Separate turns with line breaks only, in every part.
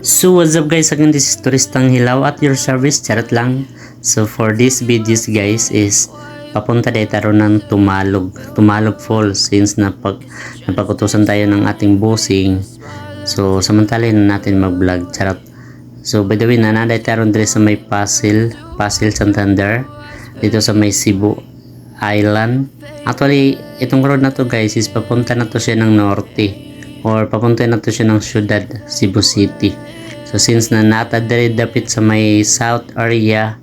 So what's up guys, again this is Turistang Hilaw at your service, charot lang. So for this videos guys is papunta tayo taro ng Tumalog, Tumalog Falls since napag, napagutusan tayo ng ating bossing. So samantalin natin mag-vlog, charot. So by the way, nanaday tayo dire sa may Pasil, Pasil Santander, dito sa may Cebu Island. Actually, itong road na to guys is papunta na to siya ng norte or papunta na to siya ng syudad, Cebu City. So since na nata diri dapit sa may south area,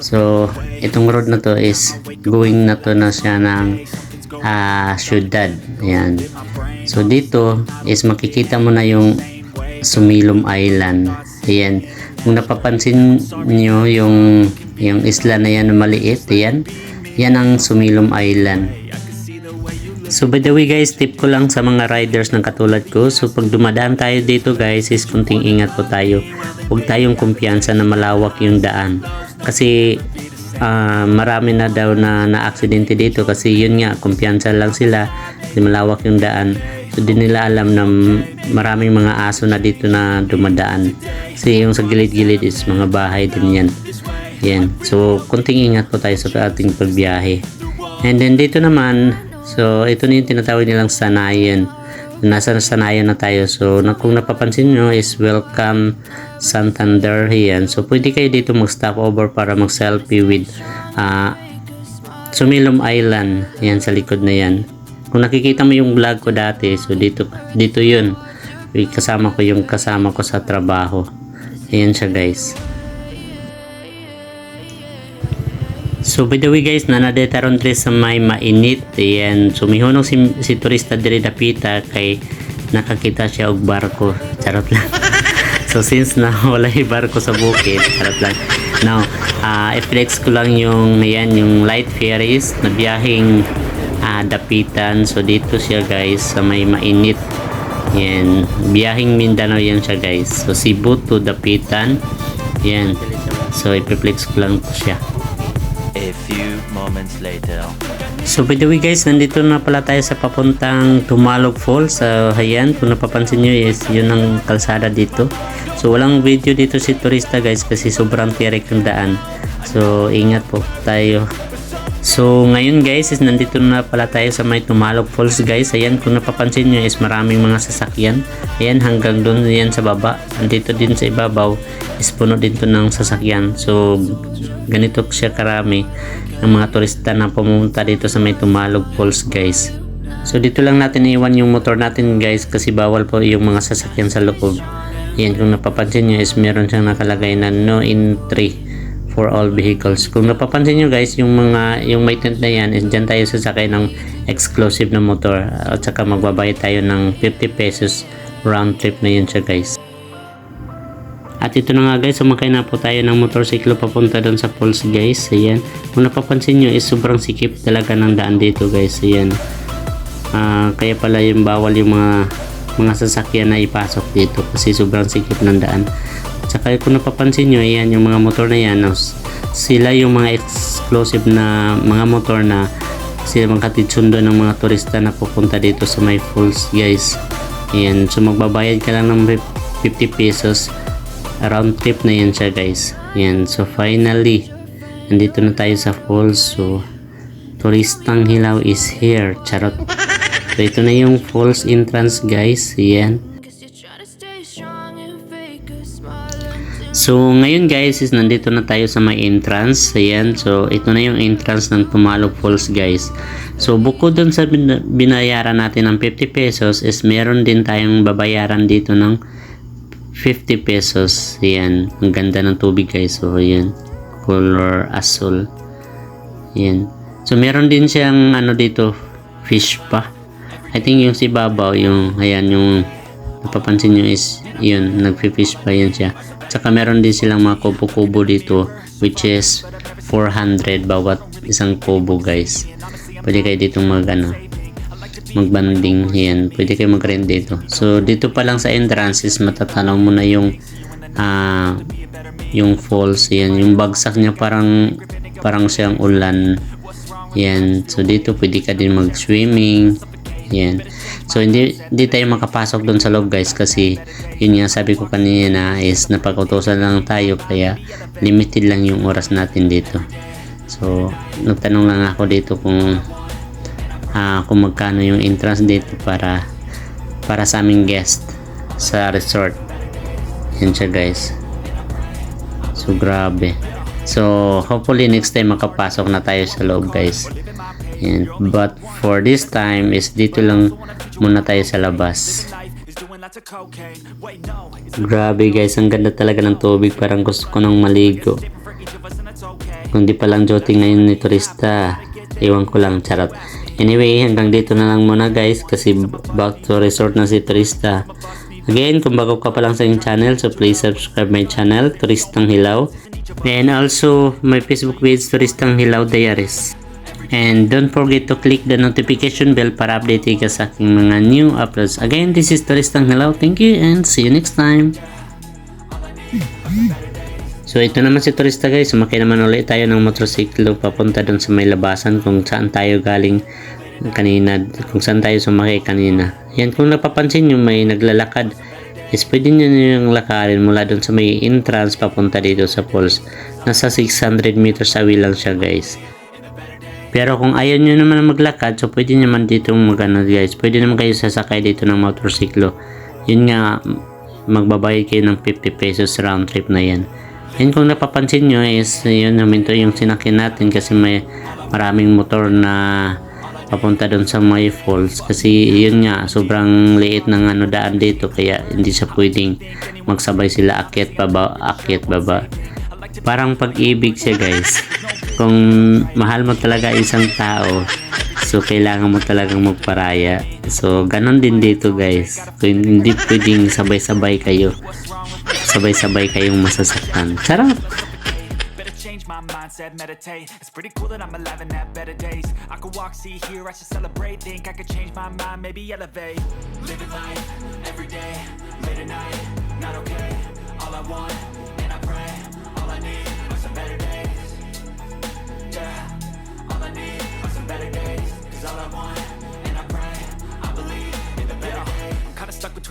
so itong road na to is going na to na siya ng ah, syudad. Ayan. So dito is makikita mo na yung Sumilom Island. Ayan. Kung napapansin nyo yung yung isla na yan na maliit, ayan. Yan ang Sumilom Island. So by the way guys, tip ko lang sa mga riders ng katulad ko. So pag dumadaan tayo dito guys, is kunting ingat po tayo. Huwag tayong kumpiyansa na malawak yung daan. Kasi ah, marami na daw na na-aksidente dito kasi yun nga, kumpiyansa lang sila. Di malawak yung daan. So di nila alam na maraming mga aso na dito na dumadaan. Kasi yung sa gilid-gilid is mga bahay din yan. Yan. So kunting ingat po tayo sa ating pagbiyahe. And then dito naman, so ito na yung tinatawag nilang sanayan. Nasa sanayan na tayo. So kung napapansin nyo is welcome Santander yan. So pwede kayo dito mag-stop over para mag-selfie with ah, Sumilom Island. Yan sa likod na yan. Kung nakikita mo yung vlog ko dati, so dito dito yun. Kasama ko yung kasama ko sa trabaho. Ayan siya guys. So by the way guys, nanadeta ron dre sa may mainit. Ayan, sumihunong si, si turista diri dapita kay nakakita siya og barko. Charot lang. so since na wala yung barko sa bukid, charot lang. Now, ah i-flex ko lang yung ayan, yung light ferries na biyaheng ah, dapitan. So dito siya guys sa may mainit. Yan, biyaheng Mindanao yan siya guys. So Cebu to Dapitan. Yan. So i-flex ko lang po siya.
Few moments later.
So by the way guys, nandito na pala tayo sa papuntang Tumalog Falls. So ayan, kung napapansin nyo is yun ang kalsada dito. So walang video dito si turista guys kasi sobrang tirik yung daan. So ingat po tayo. So ngayon guys is nandito na pala tayo sa may Tumalog Falls guys. Ayan kung napapansin nyo is maraming mga sasakyan. Ayan hanggang doon yan sa baba. Andito din sa ibabaw is puno din to ng sasakyan. So ganito siya karami ng mga turista na pumunta dito sa may Tumalog Falls guys. So dito lang natin iwan yung motor natin guys kasi bawal po yung mga sasakyan sa loob. Yan kung napapansin nyo is meron siyang nakalagay na no entry for all vehicles. Kung napapansin nyo guys, yung mga yung may tent na yan, is dyan tayo sasakay ng exclusive na motor at saka magbabayad tayo ng 50 pesos round trip na yun siya guys. At ito na nga guys, sumakay na po tayo ng motorsiklo papunta doon sa falls guys. Ayan. Kung napapansin nyo is sobrang sikip talaga ng daan dito guys. Ayan. Ah, kaya pala yung bawal yung mga mga sasakyan na ipasok dito kasi sobrang sikip ng daan. Tsaka kung napapansin nyo, ayan yung mga motor na yan, no, sila yung mga exclusive na mga motor na sila sundo ng mga turista na pupunta dito sa may falls guys. Ayan, so magbabayad ka lang ng 50 pesos round trip na yan siya guys. Ayan, so finally, nandito na tayo sa falls. So, turistang hilaw is here. Charot. So, ito na yung falls entrance guys. Ayan. So, ngayon guys, is nandito na tayo sa may entrance. Ayan. So, ito na yung entrance ng Tumalog Falls guys. So, bukod dun sa bin- binayaran natin ng 50 pesos, is meron din tayong babayaran dito ng 50 pesos. Ayan. Ang ganda ng tubig guys. So, ayan. Color azul. Ayan. So, meron din siyang ano dito, fish pa. I think yung si Babaw, yung, ayan, yung napapansin nyo is yun, nagfi-fish pa yun siya. Tsaka meron din silang mga kubo-kubo dito which is 400 bawat isang kubo guys. Pwede kayo dito mag ano, magbanding yan. Pwede kayo mag-rent dito. So dito pa lang sa entrance is matatanaw mo na yung ah yung falls yan. Yung bagsak niya parang parang siyang ulan. Yan. So dito pwede ka din mag-swimming. Yan. So hindi hindi tayo makapasok doon sa loob guys kasi yun nga sabi ko kanina is napag-utosan lang tayo kaya limited lang yung oras natin dito. So nagtanong lang ako dito kung ah, kung magkano yung entrance dito para para sa aming guest sa resort. Yan siya guys. So grabe. So hopefully next time makapasok na tayo sa loob guys. Yan. But for this time is dito lang muna tayo sa labas. Grabe guys, ang ganda talaga ng tubig. Parang gusto ko nang maligo. Kung di pa lang joting ngayon ni turista, iwan ko lang charot. Anyway, hanggang dito na lang muna guys kasi back to resort na si turista. Again, kung bago ka pa lang sa aking channel, so please subscribe my channel, Turistang Hilaw. And also, my Facebook page, Turistang Hilaw Diaries. And don't forget to click the notification bell para update ka sa aking mga new uploads. Again, this is Turistang Hilaw. Thank you and see you next time. So ito naman si turista guys, sumakay naman ulit tayo ng motorsiklo papunta doon sa may labasan kung saan tayo galing kanina, kung saan tayo sumakay kanina. Yan kung napapansin nyo may naglalakad is pwede nyo yung lakarin mula doon sa may entrance papunta dito sa falls. Nasa 600 meters away lang siya guys. Pero kung ayaw nyo naman maglakad, so pwede naman dito magano guys. Pwede naman kayo sasakay dito ng motorsiklo. Yun nga, magbabayad kayo ng 50 pesos round trip na yan. And kung napapansin nyo is yun naman to yung sinakyan natin kasi may maraming motor na papunta doon sa may falls kasi yun nga sobrang liit ng ano daan dito kaya hindi siya pwedeng magsabay sila akyat baba akyat baba parang pag-ibig siya guys kung mahal mo talaga isang tao so kailangan mo talagang magparaya so ganon din dito guys kung hindi pwedeng sabay-sabay kayo sabay-sabay kayong masasaktan charot
my mindset, meditate. It's pretty cool that I'm alive and have better days. I could walk, see, hear, I should celebrate. Think I could change my mind, maybe elevate. Living life every day, late at night, not okay. All I want,